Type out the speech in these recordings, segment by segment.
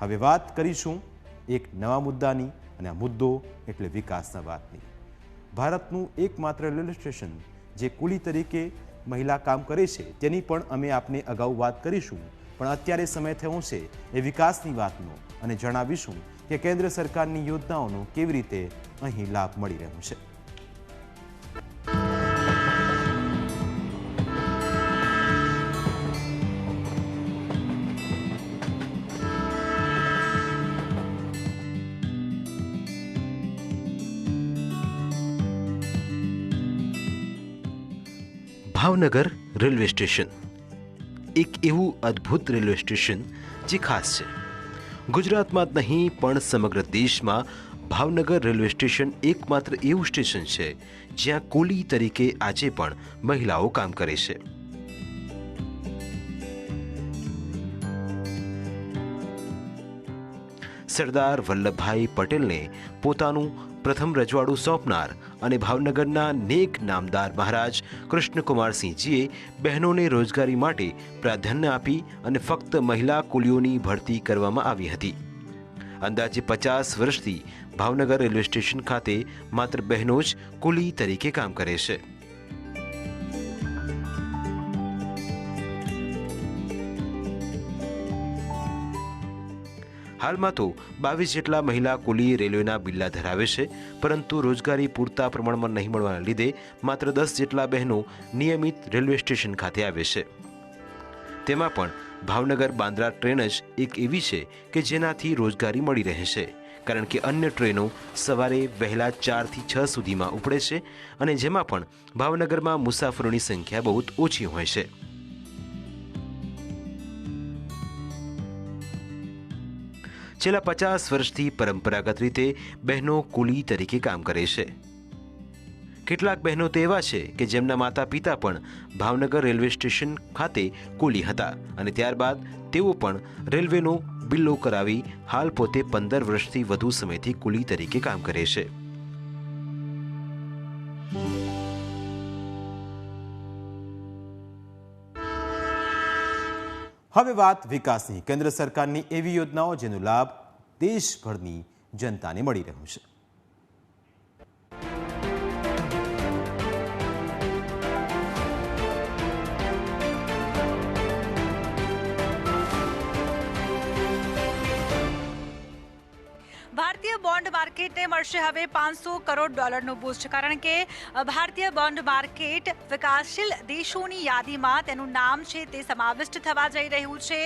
હવે વાત કરીશું એક નવા મુદ્દાની અને આ મુદ્દો એટલે વિકાસના વાતની. ભારતનું એકમાત્ર રેલવે સ્ટેશન જે કુલી તરીકે મહિલા કામ કરે છે, તેની પણ અમે આપને અગાઉ વાત કરીશું. પણ અત્યારે સમય થયો છે એ વિકાસની વાતનો અને જણાવીશું કે કેન્દ્ર સરકારની યોજનાઓનો કેવી રીતે અહીં લાભ મળી રહ્યો છે. Bhavnagar railway station. એક એવું અદ્ભુત રેલવે સ્ટેશન જે ખાસ છે. ગુજરાતમાં જ નહીં, પણ સમગ્ર દેશમાં ભાવનગર રેલવે સ્ટેશન એકમાત્ર એવું સ્ટેશન છે, જ્યાં કોલી તરીકે આજે પણ મહિલાઓ કામ કરે છે. સરદાર વલ્લભભાઈ પટેલને પોતાનું પ્રથમ રજવાડું સોંપનાર અને ભાવનગરના નેક નામદાર મહારાજ કૃષ્ણકુમારસિંહજીએ બહેનોને રોજગારી માટે પ્રાધાન્ય આપી અને ફક્ત મહિલા કુલીઓની ભરતી કરવામાં આવી હતી. અંદાજે પચાસ વર્ષથી ભાવનગર રેલવે સ્ટેશન ખાતે માત્ર બહેનો જ કુલી તરીકે કામ કરે છે. હાલમાં તો બાવીસ જેટલા મહિલા કુલી રેલવેના બિલ્લા ધરાવે છે, પરંતુ રોજગારી પૂરતા પ્રમાણમાં નહીં મળવાના લીધે માત્ર દસ જેટલા બહેનો નિયમિત રેલવે સ્ટેશન ખાતે આવે છે. તેમાં પણ ભાવનગર બાંદ્રા ટ્રેન જ એક એવી છે કે જેનાથી રોજગારી મળી રહે છે, કારણ કે અન્ય ટ્રેનો સવારે વહેલા ચારથી છ સુધીમાં ઉપડે છે અને જેમાં પણ ભાવનગરમાં મુસાફરોની સંખ્યા બહુ ઓછી હોય છે. છેલ્લા પચાસ વર્ષથી પરંપરાગત રીતે બહેનો કુલી તરીકે કામ કરે છે. કેટલાક બહેનો તો એવા છે કે જેમના માતા પિતા પણ ભાવનગર રેલવે સ્ટેશન ખાતે કુલી હતા અને ત્યારબાદ તેઓ પણ રેલવેનો બિલ્લો કરાવી હાલ પોતે પંદર વર્ષથી વધુ સમયથી કુલી તરીકે કામ કરે છે. હવે વાત વિકાસની. કેન્દ્ર સરકારની એવી યોજનાઓ જેનો લાભ દેશભરની જનતાને મળી રહ્યો છે. માર્કેટને મળશે હવે પાંચસો કરોડ ડોલરનું બૂસ્ટ, કારણ કે ભારતીય બોન્ડ માર્કેટ વિકાસશીલ દેશોની યાદીમાં તેનું નામ છે તે સમાવિષ્ટ થવા જઈ રહ્યું છે.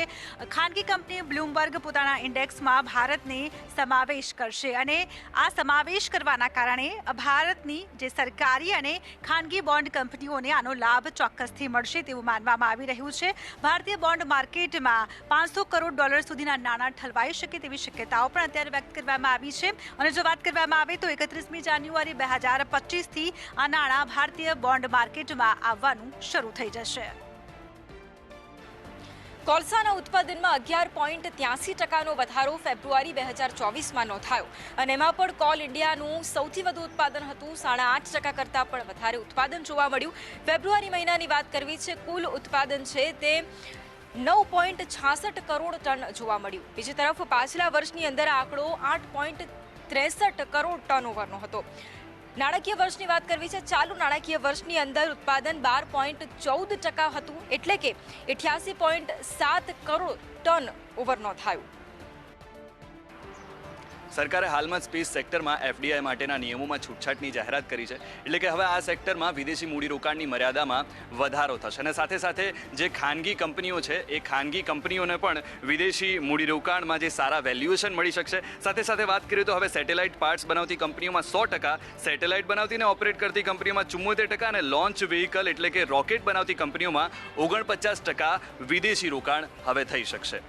ખાનગી કંપની બ્લૂમબર્ગ પોતાના ઇન્ડેક્સમાં ભારતને સમાવેશ કરશે અને આ સમાવેશ કરવાના કારણે ભારતની જે સરકારી અને ખાનગી બોન્ડ કંપનીઓને આનો લાભ ચોક્કસથી મળશે તેવું માનવામાં આવી રહ્યું છે. ભારતીય બોન્ડ માર્કેટમાં પાંચસો કરોડ ડોલર સુધીના નાણાં ઠલવાઈ શકે તેવી શક્યતાઓ પણ અત્યારે વ્યક્ત કરવામાં આવી છે. અને જો વાત કરવામાં આવે તો એકત્રીસમી જાન્યુઆરી બે હજાર પચીસથી આ નાણાં ભારતીય બોન્ડ માર્કેટમાં આવવાનું શરૂ થઈ જશે. કોલસાના ઉત્પાદનમાં અગિયાર પોઈન્ટ ત્યાસી ટકાનો વધારો ફેબ્રુઆરી બે હજાર ચોવીસમાં નોંધાયો. અને એમાં પણ કોલ ઇન્ડિયાનું સૌથી વધુ ઉત્પાદન હતું. સાડા આઠ ટકા કરતાં પણ વધારે ઉત્પાદન જોવા મળ્યું. ફેબ્રુઆરી મહિનાની વાત કરવી છે, કુલ ઉત્પાદન છે તે નવ પોઈન્ટ છાસઠ કરોડ ટન જોવા મળ્યું. બીજી તરફ પાછલા વર્ષની અંદર આંકડો આઠ પોઈન્ટ ત્રેસઠ કરોડ ટર્નઓવરનો હતો. નાણાકીય વર્ષની વાત કરવી છે, ચાલુ નાણાકીય વર્ષની અંદર ઉત્પાદન બાર પોઈન્ટ ચૌદ ટકા હતું, એટલે કે અઠ્યાસી પોઈન્ટ સાત કરોડ ટન ઓવર નોંધાયું. સરકારે હાલમાં સ્પેસ સેક્ટરમાં એફડીઆઈ માટેના નિયમોમાં છૂટછાટની જાહેરાત કરી છે. એટલે કે હવે આ સેક્ટરમાં વિદેશી મૂડીરોકાણની મર્યાદામાં વધારો થશે. અને સાથે સાથે જે ખાનગી કંપનીઓ છે, એ ખાનગી કંપનીઓને પણ વિદેશી મૂડીરોકાણમાં જે સારા વેલ્યુએશન મળી શકશે. સાથે સાથે વાત કરીએ તો હવે સેટેલાઇટ પાર્ટ્સ બનાવતી કંપનીઓમાં સો ટકા સેટેલાઇટ બનાવતી અને ઓપરેટ કરતી કંપનીઓમાં ચુમ્મોતેર ટકા અને લોન્ચ વ્હીકલ એટલે કે રોકેટ બનાવતી કંપનીઓમાં ઓગણપચાસ ટકા વિદેશી રોકાણ હવે થઈ શકશે.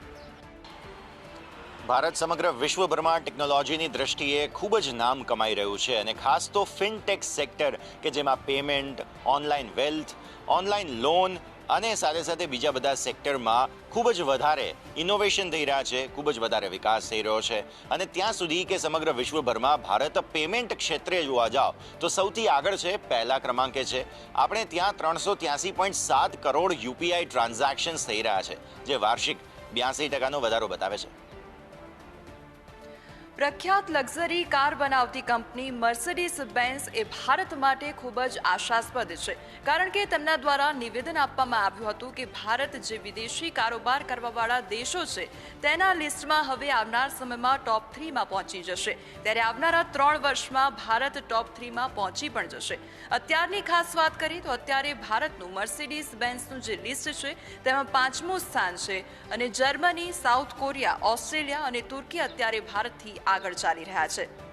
ભારત સમગ્ર વિશ્વભરમાં ટેકનોલોજીની દ્રષ્ટિએ ખૂબ જ નામ કમાઈ રહ્યું છે અને ખાસ તો ફિનટેક સેક્ટર કે જેમાં payment, online wealth, online loan અને સાથે સાથે બીજા બધા સેક્ટરમાં ખૂબ જ વધારે ઇનોવેશન થઈ રહ્યા છે, ખૂબ જ વધારે વિકાસ થઈ રહ્યો છે. અને ત્યાં સુધી કે સમગ્ર વિશ્વભરમાં ભારત પેમેન્ટ ક્ષેત્રે જોવા જાઓ, તો સૌથી આગળ છે પહેલા ક્રમાંકે છે. આપણે ત્યાં ત્રણસો પોઈન્ટ સાત કરોડ યુપીઆઈ ટ્રાન્ઝેક્શન્સ થઈ રહ્યા છે, જે વાર્ષિક બ્યાસી ટકાનો વધારો બતાવે છે. પ્રખ્યાત લક્ઝરી કાર બનાવતી કંપની મર્સિડીઝ બેન્ઝ એ ભારત માટે ખૂબ જ આશાસ્પદ છે. કારણ કે તેમના દ્વારા નિવેદન આપવામાં આવ્યું હતું કે ભારત જે વિદેશી કારોબાર કરવાવાળા દેશો છે, તેના લિસ્ટમાં હવે આવનાર સમયમાં ટોપ થ્રીમાં પહોંચી જશે. ત્યારે આવનારા ત્રણ વર્ષમાં ભારત ટોપ થ્રીમાં પહોંચી પણ જશે. અત્યારની ખાસ વાત કરીએ તો અત્યારે ભારતનું મર્સિડીઝ બેન્ઝનું જે લિસ્ટ છે, તેમાં પાંચમું સ્થાન છે. અને જર્મની, સાઉથ કોરિયા, ઓસ્ટ્રેલિયા અને તુર્કી અત્યારે ભારતથી આગળ ચાલી રહ્યા છે.